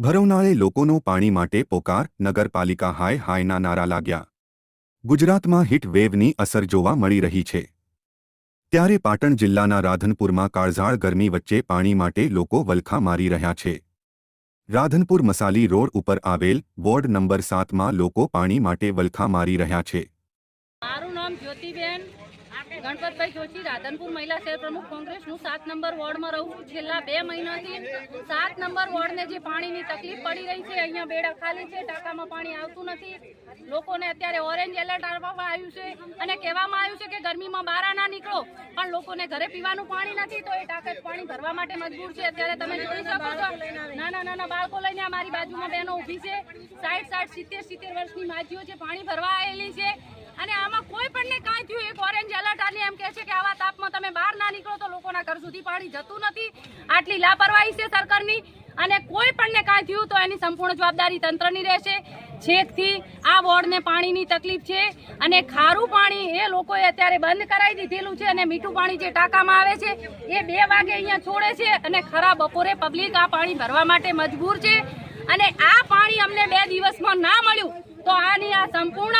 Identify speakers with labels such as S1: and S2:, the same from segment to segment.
S1: ભરવનાળે લોકોનો પાણી માટે પોકાર, નગરપાલિકા હાય હાયના નારા લાગ્યા. ગુજરાતમાં હીટ વેવની અસર જોવા મળી રહી છે. ત્યારે પાટણ જિલ્લાના રાધનપુરમાં કાળઝાળ ગરમી વચ્ચે પાણી માટે લોકો વલખા મારી રહ્યા છે. રાધનપુર મસાલી રોડ ઉપર આવેલ વોર્ડ નંબર સાતમાં લોકો પાણી માટે વલખા મારી રહ્યા છે.
S2: મારું નામ જ્યોતિબેન ગણપતભાઈ જોશી, રાધનપુર મહિલા શહેર પ્રમુખ કોંગ્રેસ હું સાત નંબર વોર્ડમાં રહું છું. છેલ્લા બે મહિનાથી સાત નંબર વોર્ડને જે પાણીની તકલીફ પડી રહી છે, અહીંયા બેડા ખાલી છે, ટાંકામાં પાણી આવતું નથી. લોકોને અત્યારે ઓરેન્જ એલર્ટ આપવામાં આવ્યું છે અને કહેવામાં આવ્યું છે કે ગરમીમાં બહાર ના નીકળો, પણ લોકોને ઘરે પીવાનું પાણી નથી, તો એ ટાંકા પાણી ભરવા માટે મજબૂર છે. અત્યારે તમે જોઈ શકો છો, નાના નાના બાળકો લઈને અમારી બાજુમાં બહેનો ઊભી છે. સાઠ સાઠ સિત્તેર સિત્તેર વર્ષની માજીઓ છે, પાણી ભરવા આવેલી છે. અને આમાં કોઈ પણ કાંઈ થયું, એક ઓરેન્જ એલર્ટ આલી એમ કહે છે કે આવા તાપમાં બહાર ના નીકળો તો લોકોના ઘર સુધી પાણી જતું નથી. આટલી લાપરવાહી છે સરકારની અને કોઈ પણ ને કાંઈ થયું તો એની સંપૂર્ણ જવાબદારી તંત્રની રહેશે. છેકથી આ વોર્ડને પાણીની તકલીફ છે અને ખારું પાણી એ લોકોએ અત્યારે બંધ કરાવી દીધેલું છે અને મીઠું પાણી જે ટાંકામાં આવે છે એ બે વાગે અહીંયા છોડે છે અને ખરા બપોરે પબ્લિક આ પાણી ભરવા માટે મજબૂર છે. અને આ પાણી અમને બે દિવસમાં ના મળ્યું તો આની આ સંપૂર્ણ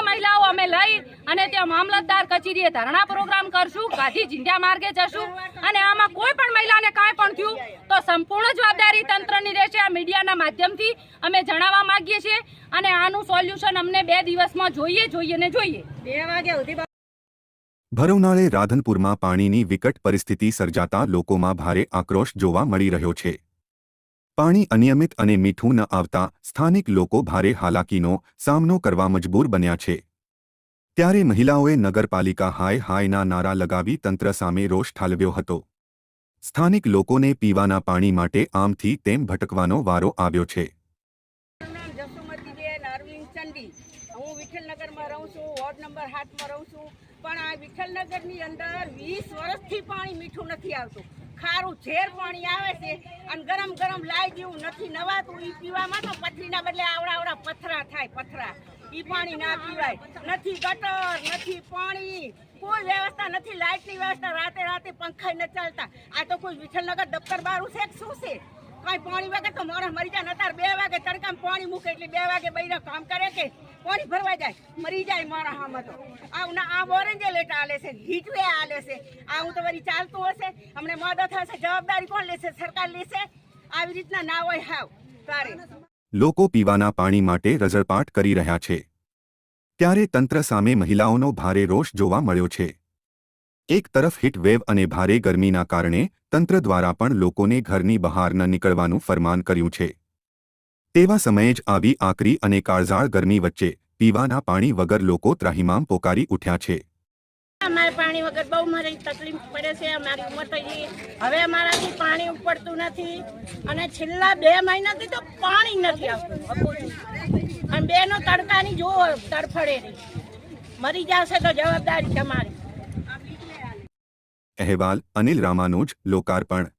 S2: અને ત્યાં મામલતદાર કચેરીએ ધરણા પ્રોગ્રામ કરશું ગાંધી ઝીંડા માર્ગે જશું અને આમાં કોઈ પણ મહિલાને કાંઈ પણ થયું તો સંપૂર્ણ જવાબદારી તંત્રની રહેશે આ મીડિયાના માધ્યમથી. અમે જણાવવા માંગીએ છીએ અને આનું સોલ્યુશન અમને બે દિવસમાં જોઈએ જોઈએ ને જોઈએ. બે વાગે સુધી
S1: ભરવનાળે રાધનપુરમાં પાણીની વિકટ પરિસ્થિતિ સર્જાતા લોકોમાં ભારે આક્રોશ જોવા મળી રહ્યો છે. પાણી અનિયમિત અને મીઠું ન આવતા સ્થાનિક લોકો ભારે હાલાકીનો સામનો કરવા મજબૂર બન્યા છે. ત્યારે મહિલાઓએ નગરપાલિકા હાય હાયના નારા લગાવી તંત્ર સામે રોષ ઠાલવ્યો હતો. સ્થાનિક લોકોને પીવાના પાણી માટે આમથી તેમ ભટકવાનો વારો આવ્યો છે.
S3: વીસ વર્ષથી પાણી મીઠું નથી આવતું. ખારું ઝેર પાણી આવે છે અને ગરમ ગરમ લાઈ જેવું નથી નવાતું. તો પથરીના બદલે આવડા પથરા થાય, પથરા. ઈ પાણી ના પીવાય. નથી ગટર, નથી પાણી. કોઈ વ્યવસ્થા નથી. લાઇટની વ્યવસ્થા રાતે રાતે પંખા ન ચાલતા. આ તો કોઈ વિઠ્ઠલનગર દફતર બારું છે શું છે? કઈ પાણી વગર તો માણસ મરી જાય નતાર બે વાગે તડકામ પાણી મૂકે એટલે બે વાગે બૈરા કામ કરે કે પાણી ભરવા જાય. મરી જાય મારા હામાં તો. આ આ ઓરેન્જ લેટ આલે છે. હીટવે આલે છે. આ હું તો વળી ચાલતું હશે. અમને મદદ હશે. જવાબદારી કોણ લેશે? સરકાર લેશે. આવી રીતના ના હોય હાવ. તારે.
S1: લોકો પીવાના પાણી માટે રઝળપાટ કરી રહ્યા છે. ત્યારે તંત્ર સામે મહિલાઓનો ભારે રોષ જોવા મળ્યો છે. એક તરફ હીટવેવ અને ભારે ગરમીના કારણે તંત્ર દ્વારા પણ લોકોને ઘરની બહાર ન નીકળવાનું ફરમાન કર્યું છે. તેવા સમયે જ આવી આકરી અને કાળઝાળ ગરમી વચ્ચે પીવાના પાણી વગર લોકો ત્રાહિમામ પોકારી ઉઠ્યા છે.
S4: અમારે પાણી વગર બહુ મારી તકલીફ પડે છે. અમારી ઉંમર થઈ હવે અમારાથી પાણી ઉપડતું નથી. અને છેલ્લા બે મહિનાથી તો પાણી નથી આવતું. અને બેનો તડકાની જો તડફડે મરી જશે તો જવાબદારી તમારી.
S1: અહેવાલ અનિલ રામાનુજ, લોકાર્પણ.